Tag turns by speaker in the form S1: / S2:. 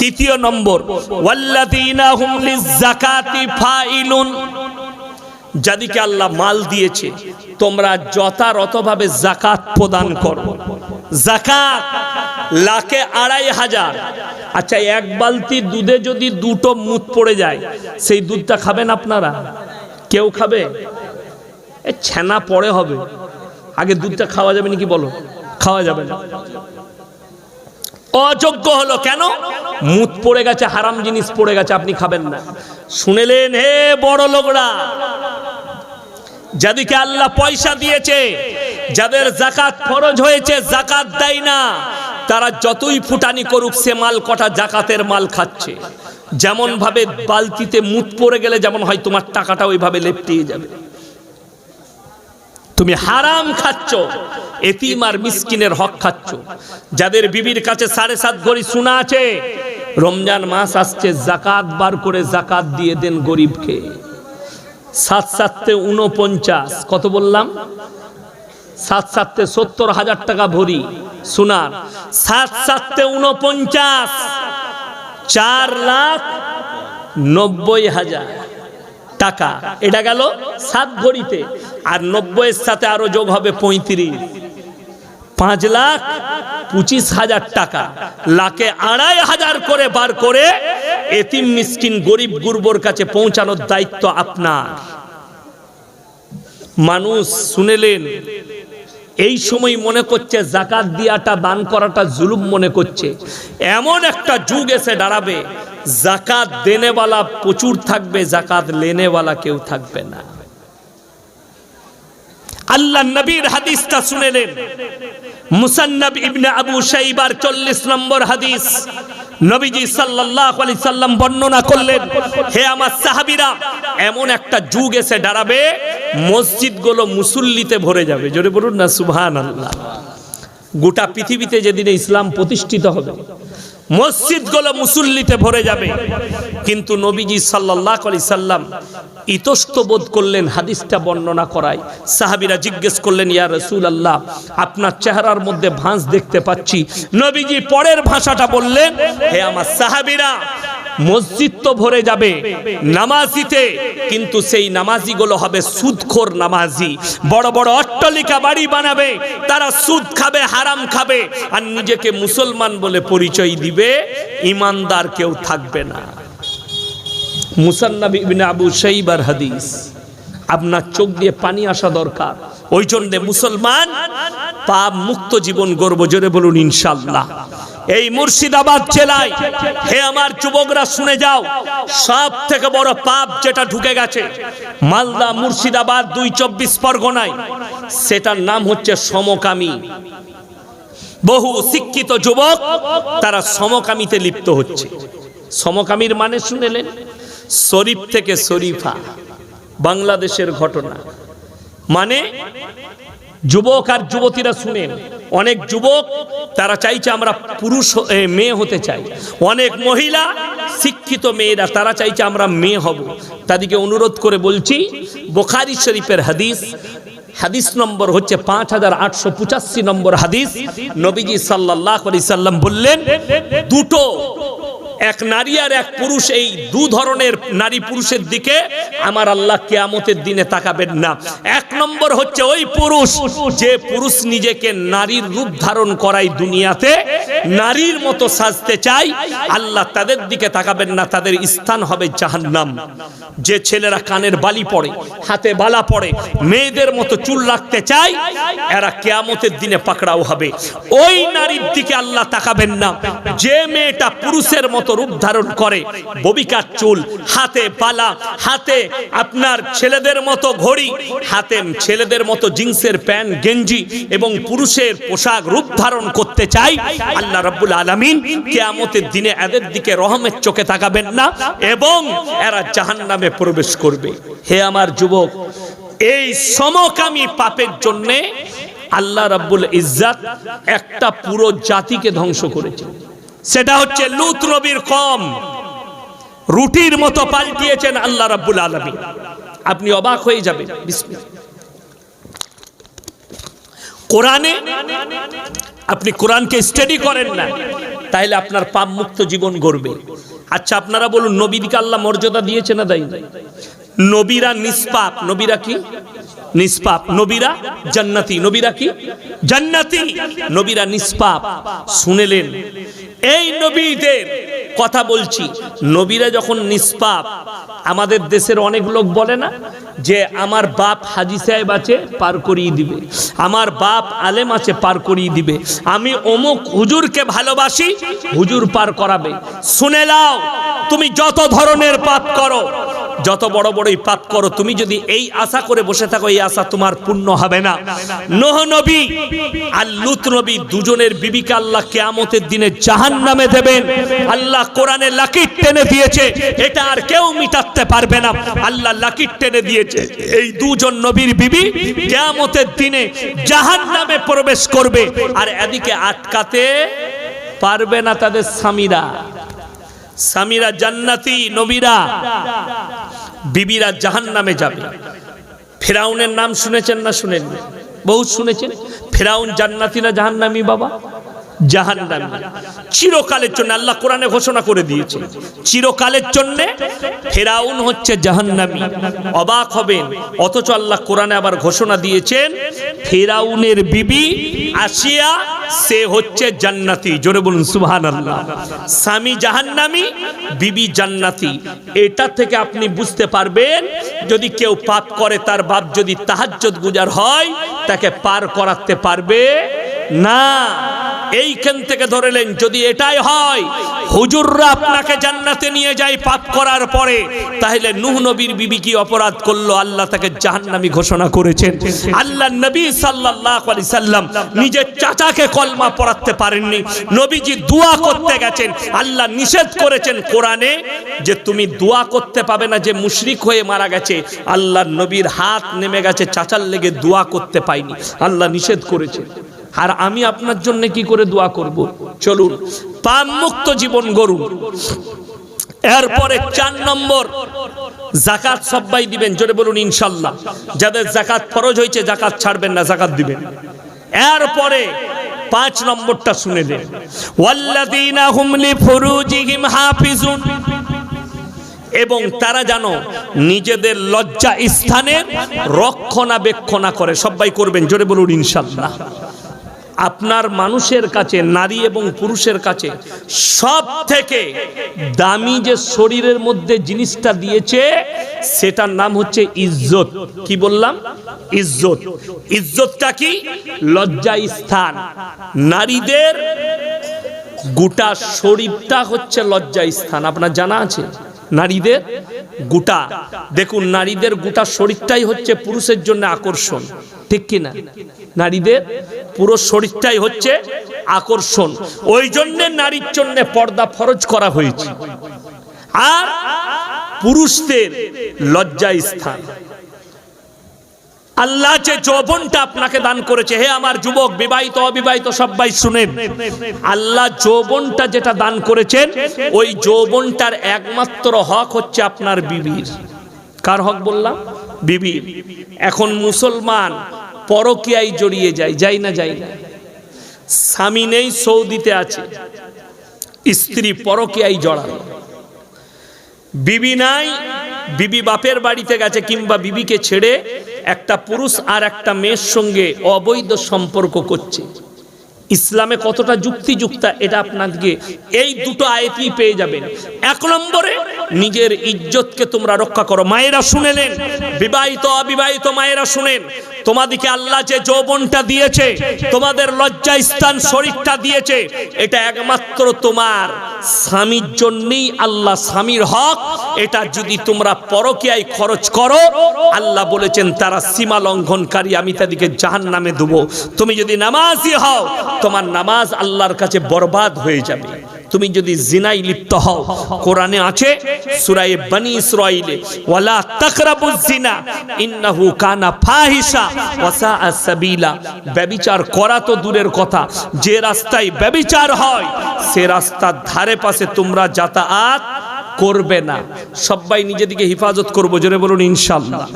S1: তৃতীয় নম্বর যাদিকে আল্লাহ মাল দিয়েছে, তোমরা যথারতভাবে জাকাত প্রদান করো। জাকাত লাখে আড়াই হাজার। আচ্ছা এক বালতি দুধে যদি দুটো মুখ পড়ে যায়, সেই দুধটা খাবেন আপনারা? কেউ খাবে? এ ছানা পরে হবে। আগে দুধটা খাওয়া যাবে নাকি বলো? খাওয়া যাবে না। অযোগ্য হলো কেন? মুত পড়ে গেছে, হারাম জিনিস পড়ে গেছে, আপনি খাবেন না। শুনেলেন, হে বড় লোকরা, যাদেরকে আল্লাহ পয়সা দিয়েছে, যাদের জাকাত ফরজ হয়েছে, জাকাত দেয় না, তারা যতই ফুটানি করুক, সে মাল কটা জাকাতের মাল খাচ্ছে। যেমন ভাবে বালতিতে মুত পড়ে গেলে, যেমন হয় তোমার টাকাটা ওইভাবে লেপটিয়ে যাবে। তুমি হারাম খাচ্ছ, এতিম আর মিসকিনের হক খাচ্ছ। যাদের বিবির কাছে সাড়ে সাত ঘড়ি শোনা আছে, রমজান মাস আসছে, জাকাত বার করে জাকাত দিয়ে দেন গরিবকে। সাত সাততে উনপঞ্চাশ কত বললাম? সাত সাততে সত্তর হাজার টাকা ভরি, সোনার। সাত সাততে উনপঞ্চাশ চার লাখ নব্বই হাজার টাকা। এটা গেল সাত ঘড়িতে। আর নব্বইয়ের সাথে আরও যোগ হবে পঁয়ত্রিশ। পাঁচ লাখ পঁচিশ হাজার টাকা। লাখে আড়াই হাজার করে বার করে এতিম মিসকিন গরিব গুরবর কাছে পৌঁছানোর দায়িত্ব আপনার। মানুষ শুনেলেন, এই সময় মনে করছে জাকাত দিয়াটা, দান করাটা জুলুম মনে করছে। এমন একটা যুগ এসে দাঁড়াবে, জাকাত দেনেওয়ালা প্রচুর থাকবে, জাকাত লেনেওয়ালা কেউ থাকবে না। আল্লাহ নবীর হাদিসটা শুনেলেন। মুসান্নব ইবনে আবু শাইবার চল্লিশ নম্বর হাদিস। নবীজি সাল্লাল্লাহু আলি সাল্লাম বর্ণনা করলেন, হে আমার সাহাবীরা, এমন একটা যুগ এসে দাঁড়াবে, মসজিদগুলো মুসল্লিতে ভরে যাবে। জোরে বলুন না সুহান আল্লাহ গোটা পৃথিবীতে যেদিন ইসলাম প্রতিষ্ঠিত হবে মসজিদগুলো মুসল্লিতে ভরে যাবে। কিন্তু নবীজি সাল্লাহ আলি সাল্লাম ইতস্ত বোধ করলেন, হাদিসটা বর্ণনা করায়। সাহাবিরা জিজ্ঞেস করলেন, ইয়া রসুল আল্লাহ আপনার চেহারার মধ্যে ভাঁজ দেখতে পাচ্ছি। নবীজি পরের ভাষাটা বললেন, হে আমার সাহাবিরা মসজিদ তো ভরে যাবে, নামাজিতে, কিন্তু সেই নামাজিগুলো হবে সুদখোর নামাজি। বড় বড় অট্টালিকা বাড়ি বানাবে, তারা সুদ খাবে, হারাম খাবে, আর নিজেকে মুসলমান বলে পরিচয় দিবে, ইমানদার কেউ থাকবে না। মুসান্নাবি ইবনে আবু শাইবার হাদিস। আপনার চোখ দিয়ে পানি আসা দরকার। ওই জন্য মুসলমান পাপ মুক্ত জীবন গর্ব, জোরে বলুন ইনশাল্লাহ এই মুর্শিদাবাদ জেলায়, হে আমার যুবকরা, শুনে যাও সব থেকে বড় পাপ যেটা ঢুকে গেছে, মালদা মুর্শিদাবাদ দুই চব্বিশ পরগনায়, সেটার নাম হচ্ছে সমকামী। বহু শিক্ষিত যুবক, তারা সমকামিতে লিপ্ত হচ্ছে। সমকামীর মানে শুনেলেন, শরীফ থেকে শরীফা, বাংলাদেশের ঘটনা। মানে যুবক আর যুবতীরা শুনেন অনেক যুবক, তারা চাইছে আমরা পুরুষ মেয়ে হতে চাই। অনেক মহিলা, শিক্ষিত মেয়েরা, তারা চাইছে আমরা মেয়ে হব। তাদেরকে অনুরোধ করে বলছি, বোখারি শরীফের হাদিস হাদিস নম্বর হচ্ছে পাঁচ হাজার আটশো পঁচাশি নম্বর হাদিস। নবীজি সাল্লাহ সাল্লাম বললেন, দুটো এক নারী আর এক পুরুষ, এই দু ধরনের নারী পুরুষের দিকে আমার আল্লাহ কেয়ামতের দিনে তাকাবেন না। এক নম্বর হচ্ছে ওই পুরুষ যে পুরুষ নিজেকে নারীর রূপ ধারণ করাই দুনিয়াতে, নারীর মতো সাজতে চাই আল্লাহ তাদের দিকে তাকাবেন না, তাদের স্থান হবে জাহান্নাম। যে ছেলেরা কানের বালি পড়ে, হাতে বালা পড়ে, মেয়েদের মতো চুল রাখতে চায়, এরা কেয়ামতের দিনে পাকড়াও হবে। ওই নারীর দিকে আল্লাহ তাকাবেন না। যে মেয়েটা পুরুষের মতো রূপ ধারণ করে। ববিকার চুল, হাতে বালা হাতে আপনার ছেলেদের মতো ঘড়ি, হাতে ছেলেদের মতো জিন্সের প্যান্ট, গেঞ্জি এবং পুরুষের পোশাক রূপ ধারণ করতে চাই। আল্লাহ রাব্বুল আলামিন কিয়ামতের দিনে এদের দিকে রহমের চোখে তাকাবেন না এবং এরা জাহান্নামে প্রবেশ করবে। হে আমার যুবক, এই সমকামী পাপের জন্যে আল্লাহ রাব্বুল ইজ্জাত একটা পুরো জাতিকে ধ্বংস করেছে। সেটা হচ্ছে লুত নবীর কম। রুটির মতো পাল্টিয়েছেন আল্লাহ রাব্বুল আলামিন। আপনি অবাক হয়ে যাবেন। কোরআনে আপনি কোরআনকে স্টাডি করেন না তাহলে আপনার পাপ মুক্ত জীবন গড়বে। আচ্ছা আপনারা বলুন নবীকে আল্লাহ মর্যাদা দিয়েছে না দেয় নবীরা নিষ্পাপ। নবীরা কি? নিষ্পাপ। নবীরা জান্নাতি। নবীরা কি? জান্নাতি। নবীরা নিষ্পাপ। শুনেলেন এই নবীদের কথা বলছি। নবীরা যখন নিষ্পাপ, আমাদের দেশের অনেক লোক বলে না যে, আমার বাপ হাজি সাহেব আছে, পার করিয়ে দিবে। আমার বাপ আলেম আছে, পার করিয়ে দিবে। আমি অমুক হুজুরকে ভালোবাসি, হুজুর পার করাবে। শুনে লাও তুমি যত ধরনের পাপ করো যত বড় বড়ই পাপ করো, তুমি যদি এই আশা করে বসে থাকো, এই আশা তোমার পূর্ণ হবে না। নোহ নবী আর লুত নবী দুজনের বিবিকে আল্লাহ কেয়ামতের দিনে জাহান নামে দেবেন। আল্লাহ কোরআনে লাকির টেনে দিয়েছে, এটা আর কেউ মিটাতে পারবে না। আল্লাহ লাকির টেনে দিয়েছে, এই দুজন নবীর বিবি কেয়ামতের দিনে জাহান নামে প্রবেশ করবে। আর এদিকে আটকাতে পারবে না তাদের স্বামীরা। স্বামীরা জান্নাতি, নবীরা বিবিরা জাহান নামে যাবে। ফেরাউনের নাম শুনেছেন না শুনেন বহু শুনেছেন? ফেরাউন জান্নাতি না জাহান্নামী বাবা? জাহান্নামী। চিরকালের জন্য আল্লাহ কোরআনে ঘোষণা করে দিয়েছে। চিরকালের জন্য ফেরাউন হচ্ছে জাহান্নামী। অবাক হবেন, অথচ আল্লাহ কোরআনে আবার ঘোষণা দিয়েছেন, ফেরাউনের বিবি আসিয়া সে হচ্ছে জান্নাতি। জোরে বলুন সুবহান আল্লাহ স্বামী জাহান্নামী, বিবি জান্নাতি। এটা থেকে আপনি বুঝতে পারবেন, যদি কেউ পাপ করে, তার বাপ যদি তাহাজ্জুদ গুজার হয়, তাকে পার করাতে পারবে না। এইখান থেকে ধরেলেন যদি এটাই হয়, হুজুররা আপনাকে জান্নাতে নিয়ে যায় পাপ করার পরে, তাহলে নূহ নবীর বিবি কি অপরাধ করল, আল্লাহ তাকে জাহান্নামী ঘোষণা করেছেন। আল্লাহ নবী সাল্লাল্লাহু আলাইহি সাল্লাম নিজের চাচাকে কলমা পড়াতে পারেননি, নবীজি দোয়া করতে গেছেন, আল্লাহ নিষেধ করেছেন কোরআনে যে তুমি দোয়া করতে পাবে না, যে মুশরিক হয়ে মারা গেছে, আল্লাহ নবীর হাত নেমে গেছে, চাচার লেগে দোয়া করতে পাইনি, আল্লাহ নিষেধ করেছে আর আমি আপনার জন্য কি করে দোয়া করব? চলুন পাপ মুক্ত জীবন গরুন এরপরে চার নম্বর, জাকাত সবাই দিবেন, জোরে বলুন ইনশাল্লাহ। যাদের জাকাত ফরজ হয়েছে, জাকাত ছাড়বেন না, জাকাত দিবেন। এরপরে পাঁচ নম্বরটা শুনে দেন ওয়াল্লাযীনা হুম লিফুরুজিহিম হাফিজুন। এবং তারা জানো নিজেদের লজ্জা স্থানের রক্ষণাবেক্ষণা করে সবাই করবেন, জোরে বলুন ইনশাল্লাহ। আপনার মানুষের কাছে, নারী এবং পুরুষের কাছে সব থেকে দামি যে শরীরের মধ্যে জিনিসটা দিয়েছে, সেটার নাম হচ্ছে ইজ্জত। কি বললাম? ইজ্জত। ইজ্জতটা কি? লজ্জা স্থান। নারীদের গোটা শরীরটা হচ্ছে লজ্জা স্থান। আপনার জানা আছে? নারীদের গোটা। দেখুন, নারীদের গোটা শরীরটাই হচ্ছে পুরুষের জন্য আকর্ষণ। ঠিক কিনা নারীদের পুরো শরীরটাই হচ্ছে আকর্ষণ। ওই জন্যে নারীর জন্য পর্দা ফরজ করা হয়েছে। আর পুরুষদের লজ্জা স্থান। আল্লাহ যে যৌবনটা আপনাকে দান করেছে, হে আমার যুবক, বিবাহিত, অবিবাহিত, সবাই শুনেন। আল্লাহ যৌবনটা যেটা দান করেছেন, ওই যৌবনটার একমাত্র হক হচ্ছে আপনার বিবির। কার হক বললাম? বিবির এখন মুসলমান পরকিয়ায় জড়িয়ে যায় যাই না যাই না। স্বামী নেই, সৌদিতে আছে। স্ত্রী পরকিয়ায় জড়ানো বিবি নাই, বিবি বাপের বাড়িতে গেছে কিংবা বিবিকে ছেড়ে একটা পুরুষ আর একটা মেয়ের সঙ্গে অবৈধ সম্পর্ক করছে। ইসলামে কতটা যুক্তিযুক্তা এটা আপনাকে এই দুটো আয়তি পেয়ে যাবেন। এক নম্বরে, নিজের ইজ্জতকে তোমরা রক্ষা করো। মায়েরা শুনেলেন, বিবাহিত, অবিবাহিত মায়েরা শুনেন। তোমাদেরকে আল্লাহ যে যৌবনটা দিয়েছে, তোমাদের লজ্জা স্থান শরীরটা দিয়েছে, এটা একমাত্র তোমার স্বামীর জন্যই আল্লাহ স্বামীর হক। এটা যদি তোমরা পরকিয়ায় খরচ করো, আল্লাহ বলেছেন, তারা সীমা লঙ্ঘনকারী, আমি তাদেরকে জাহান নামে দেবো। তুমি যদি নামাজই হও, তোমার নামাজ আল্লাহর কাছে বরবাদ হয়ে যাবে। তুমি যদি জিনাই লিপ্ত হও, কোরআনে আছে সূরায়ে বনি ইসরাঈলে, ওয়ালা তাকরাবুজ জিনা, ইন্নাহু কানা ফাহিশা ওয়া সাআ সাবিলা। ব্যভিচার করা তো দূরের কথা, যে রাস্তায় ব্যভিচার হয়, সে রাস্তার ধারে পাশে তোমরা যাতায়াত করবে না। সবাই নিজেদিকে হেফাজত করব, জোরে বলুন ইনশাআল্লাহ।